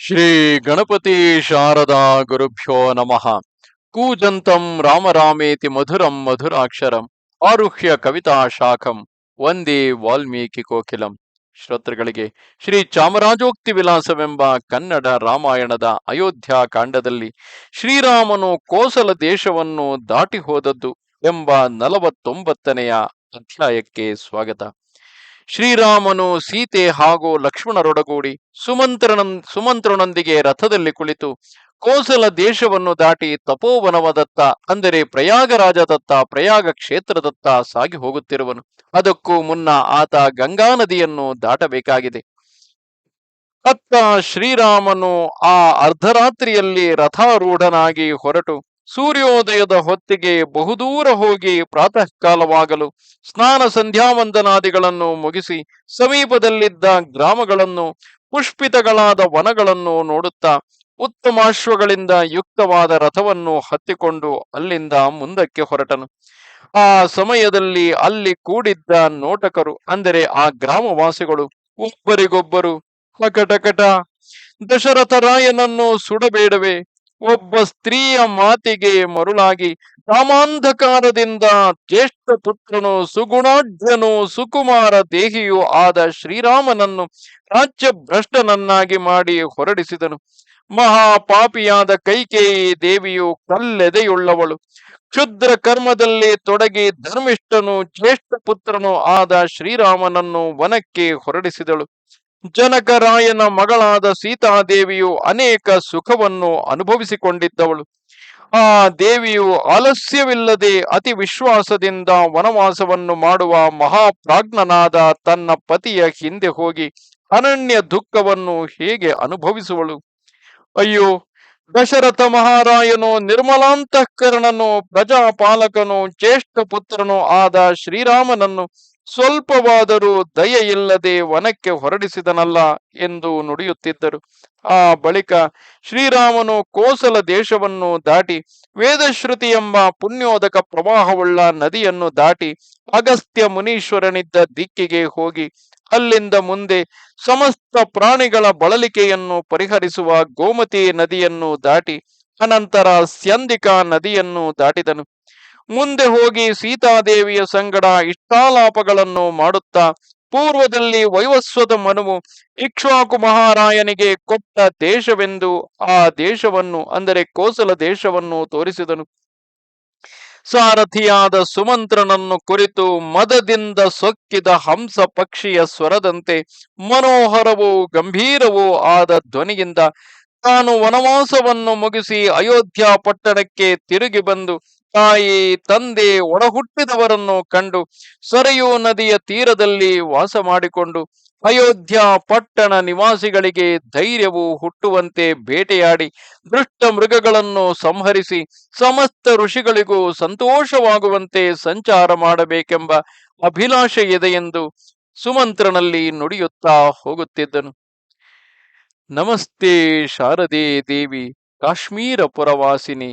ಶ್ರೀ ಗಣಪತಿ ಶಾರದಾ ಗುರುಭ್ಯೋ ನಮಃ. ಕೂಜಂತಂ ರಾಮರಾಮೇತಿ ಮಧುರಂ ಮಧುರಾಕ್ಷರಂ ಆರುಹ್ಯ ಕವಿತಾ ಶಾಖಂ ವಂದೇ ವಾಲ್ಮೀಕಿ ಕೋಕಿಲಂ. ಶ್ರೋತೃಗಳಿಗೆ ಶ್ರೀ ಚಾಮರಾಜೋಕ್ತಿ ವಿಲಾಸವೆಂಬ ಕನ್ನಡ ರಾಮಾಯಣದ ಅಯೋಧ್ಯ ಕಾಂಡದಲ್ಲಿ ಶ್ರೀರಾಮನು ಕೋಸಲ ದೇಶವನ್ನು ದಾಟಿ ಹೋದದ್ದು ಎಂಬ ನಲವತ್ತೊಂಬತ್ತನೆಯ ಅಧ್ಯಾಯಕ್ಕೆ ಸ್ವಾಗತ. ಶ್ರೀರಾಮನು ಸೀತೆ ಹಾಗೂ ಲಕ್ಷ್ಮಣರೊಡಗೂಡಿ ಸುಮಂತ್ರನ, ಸುಮಂತ್ರನೊಂದಿಗೆ ರಥದಲ್ಲಿ ಕುಳಿತು, ಕೋಸಲ ದೇಶವನ್ನು ದಾಟಿ ತಪೋವನವದತ್ತ, ಅಂದರೆ ಪ್ರಯಾಗರಾಜದತ್ತ ಪ್ರಯಾಗ ಕ್ಷೇತ್ರದತ್ತ ಸಾಗಿ ಹೋಗುತ್ತಿರುವನು. ಅದಕ್ಕೂ ಮುನ್ನ ಆತ ಗಂಗಾ ನದಿಯನ್ನು ದಾಟಬೇಕಾಗಿದೆ. ಅತ್ತ ಶ್ರೀರಾಮನು ಆ ಅರ್ಧರಾತ್ರಿಯಲ್ಲಿ ರಥಾರೂಢನಾಗಿ ಹೊರಟು ಸೂರ್ಯೋದಯದ ಹೊತ್ತಿಗೆ ಬಹುದೂರ ಹೋಗಿ ಪ್ರಾತಃ ಕಾಲವಾಗಲು ಸ್ನಾನ ಸಂಧ್ಯಾವಂದನಾದಿಗಳನ್ನು ಮುಗಿಸಿ ಸಮೀಪದಲ್ಲಿದ್ದ ಗ್ರಾಮಗಳನ್ನು ಪುಷ್ಪಿತಗಳಾದ ವನಗಳನ್ನು ನೋಡುತ್ತಾ ಉತ್ತಮಾಶ್ವಗಳಿಂದ ಯುಕ್ತವಾದ ರಥವನ್ನು ಹತ್ತಿಕೊಂಡು ಅಲ್ಲಿಂದ ಮುಂದಕ್ಕೆ ಹೊರಟನು. ಆ ಸಮಯದಲ್ಲಿ ಅಲ್ಲಿ ಕೂಡಿದ್ದ ನೋಟಕರು, ಅಂದರೆ ಆ ಗ್ರಾಮವಾಸಿಗಳು, ಒಬ್ಬರಿಗೊಬ್ಬರು ಕಟಕಟ ದಶರಥರಾಯನನ್ನು ಸುಡಬೇಡವೇ ಒಬ್ಬ ಸ್ತ್ರೀಯ ಮಾತಿಗೆ ಮರುಳಾಗಿ ಕಾಮಾಂಧಕಾರದಿಂದ ಜ್ಯೇಷ್ಠ ಪುತ್ರನು ಸುಗುಣಾಢ್ಯನು ಸುಕುಮಾರ ದೇಹಿಯೂ ಆದ ಶ್ರೀರಾಮನನ್ನು ರಾಜ್ಯ ಭ್ರಷ್ಟನನ್ನಾಗಿ ಮಾಡಿ ಹೊರಡಿಸಿದನು. ಮಹಾಪಾಪಿಯಾದ ಕೈಕೇಯಿ ದೇವಿಯು ಕಲ್ಲೆದೆಯುಳ್ಳವಳು. ಕ್ಷುದ್ರ ಕರ್ಮದಲ್ಲಿ ತೊಡಗಿ ಧರ್ಮಿಷ್ಠನು, ಜ್ಯೇಷ್ಠ ಪುತ್ರನು ಆದ ಶ್ರೀರಾಮನನ್ನು ವನಕ್ಕೆ ಹೊರಡಿಸಿದಳು. ಜನಕರಾಯನ ಮಗಳಾದ ಸೀತಾದೇವಿಯು ಅನೇಕ ಸುಖವನ್ನು ಅನುಭವಿಸಿಕೊಂಡಿದ್ದವಳು. ಆ ದೇವಿಯು ಆಲಸ್ಯವಿಲ್ಲದೆ ಅತಿ ವಿಶ್ವಾಸದಿಂದ ವನವಾಸವನ್ನು ಮಾಡುವ ಮಹಾಪ್ರಾಜ್ಞನಾದ ತನ್ನ ಪತಿಯ ಹಿಂದೆ ಹೋಗಿ ಅನನ್ಯ ದುಃಖವನ್ನು ಹೇಗೆ ಅನುಭವಿಸುವಳು? ಅಯ್ಯೋ, ದಶರಥ ಮಹಾರಾಯನು ನಿರ್ಮಲಾಂತಃಕರಣನು, ಪ್ರಜಾಪಾಲಕನು, ಜ್ಯೇಷ್ಠ ಪುತ್ರನು ಆದ ಶ್ರೀರಾಮನನ್ನು ಸ್ವಲ್ಪವಾದರೂ ದಯೆಯಿಲ್ಲದೆ ವನಕ್ಕೆ ಹೊರಡಿಸಿದನಲ್ಲ ಎಂದು ನುಡಿಯುತ್ತಿದ್ದರು. ಆ ಬಳಿಕ ಶ್ರೀರಾಮನು ಕೋಸಲ ದೇಶವನ್ನು ದಾಟಿ ವೇದಶ್ರುತಿ ಎಂಬ ಪುಣ್ಯೋದಕ ಪ್ರವಾಹವುಳ್ಳ ನದಿಯನ್ನು ದಾಟಿ ಅಗಸ್ತ್ಯ ಮುನೀಶ್ವರನಿದ್ದ ದಿಕ್ಕಿಗೆ ಹೋಗಿ ಅಲ್ಲಿಂದ ಮುಂದೆ ಸಮಸ್ತ ಪ್ರಾಣಿಗಳ ಬಳಲಿಕೆಯನ್ನು ಪರಿಹರಿಸುವ ಗೋಮತಿ ನದಿಯನ್ನು ದಾಟಿ ಅನಂತರ ಸ್ಯಂದಿಕಾ ನದಿಯನ್ನು ದಾಟಿದನು. ಮುಂದೆ ಹೋಗಿ ಸೀತಾದೇವಿಯ ಸಂಗಡ ಇಷ್ಟಾಲಾಪಗಳನ್ನು ಮಾಡುತ್ತಾ ಪೂರ್ವದಲ್ಲಿ ವೈವಸ್ವದ ಮನುವು ಇಕ್ಷ್ವಾಕು ಮಹಾರಾಯನಿಗೆ ಕೊಟ್ಟ ದೇಶವೆಂದು ಆ ದೇಶವನ್ನು, ಅಂದರೆ ಕೋಸಲ ದೇಶವನ್ನು ತೋರಿಸಿದನು. ಸಾರಥಿಯಾದ ಸುಮಂತ್ರನನ್ನು ಕುರಿತು ಮದದಿಂದ ಸೊಕ್ಕಿದ ಹಂಸ ಪಕ್ಷಿಯ ಸ್ವರದಂತೆ ಮನೋಹರವೂ ಗಂಭೀರವೂ ಆದ ಧ್ವನಿಯಿಂದ ತಾನು ವನವಾಸವನ್ನು ಮುಗಿಸಿ ಅಯೋಧ್ಯ ಪಟ್ಟಣಕ್ಕೆ ತಿರುಗಿ ಬಂದು ತಾಯಿ, ತಂದೆ ಒಡಹುಟ್ಟಿದವರನ್ನು ಕಂಡು ಸರಯೂ ನದಿಯ ತೀರದಲ್ಲಿ ವಾಸ ಮಾಡಿಕೊಂಡು ಅಯೋಧ್ಯ ಪಟ್ಟಣ ನಿವಾಸಿಗಳಿಗೆ ಧೈರ್ಯವು ಹುಟ್ಟುವಂತೆ ಬೇಟೆಯಾಡಿ ದೃಷ್ಟ ಮೃಗಗಳನ್ನು ಸಂಹರಿಸಿ ಸಮಸ್ತ ಋಷಿಗಳಿಗೂ ಸಂತೋಷವಾಗುವಂತೆ ಸಂಚಾರ ಮಾಡಬೇಕೆಂಬ ಅಭಿಲಾಷೆ ಇದೆ ಎಂದು ಸುಮಂತ್ರನಲ್ಲಿ ನುಡಿಯುತ್ತಾ ಹೋಗುತ್ತಿದ್ದನು. ನಮಸ್ತೆ ಶಾರದೆ ದೇವಿ, ಕಾಶ್ಮೀರ ಪುರವಾಸಿನಿ.